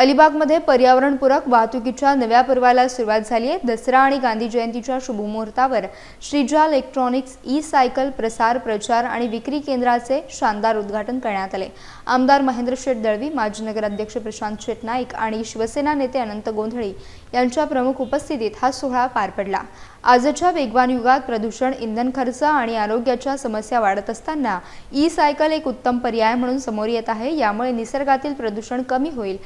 अलिबागमध्ये पर्यावरणपूरक वाहतुकीच्या नव्या पर्वाला सुरुवात झाली आहे. दसरा आणि गांधी जयंतीच्या शुभमुहूर्तावर श्रीजा इलेक्ट्रॉनिक्स ई सायकल प्रसार प्रचार आणि विक्री केंद्राचे शानदार उद्घाटन करण्यात आले. आमदार महेंद्र शेठ दळवी माजी नगराध्यक्ष प्रशांत शेठ नाईक आणि शिवसेना नेते अनंत गोंधळी यांच्या प्रमुख उपस्थितीत हा सोहळा पार पडला. आजच्या वेगवान युगात प्रदूषण इंधन खर्च आणि आरोग्याच्या समस्या वाढत असताना ई सायकल एक उत्तम पर्याय म्हणून समोर येत आहे. यामुळे निसर्गातील प्रदूषण कमी होईल.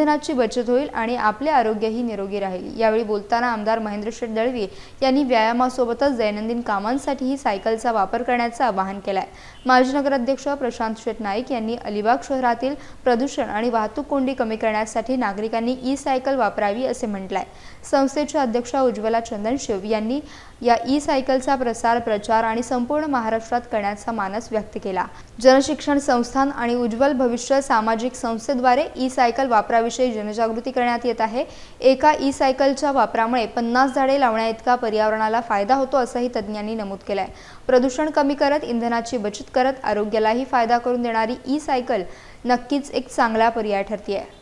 इंधनाची बचत होईल आणि आपले आरोग्यही निरोगी राहील. यावेळी बोलताना आमदार महेंद्र शेठ दळवी यांनी व्यायामासोबतच दैनंदिन कामांसाठीही सायकलचा वापर करण्याचं आवाहन केलं आहे माजी नगराध्यक्ष प्रशांत शेठ नाईक यांनी अलिबाग शहरातील प्रदूषण आणि वाहतूक कोंडी कमी करण्यासाठी नागरिकांनी ई सायकल वापरावी असे म्हटलंय. संस्थेच्या अध्यक्षा उज्ज्वला चंदनशिव यांनी या ई सायकलचा प्रसार प्रचार आणि संपूर्ण महाराष्ट्रात करण्याचा मानस व्यक्त केला. जनशिक्षण संस्थान आणि उज्ज्वल भविष्य सामाजिक संस्थेद्वारे ई सायकल वापराविषयी जनजागृती करण्यात येत आहे एका ई सायकलच्या वापरामुळे पन्नास झाडे लावण्याइतका पर्यावरणाला फायदा होतो असंही तज्ज्ञांनी नमूद केलं आहे प्रदूषण कमी करत इंधनाची बचत करत आरोग्यालाही फायदा करून देणारी ई सायकल नक्कीच एक चांगला पर्याय ठरती आहे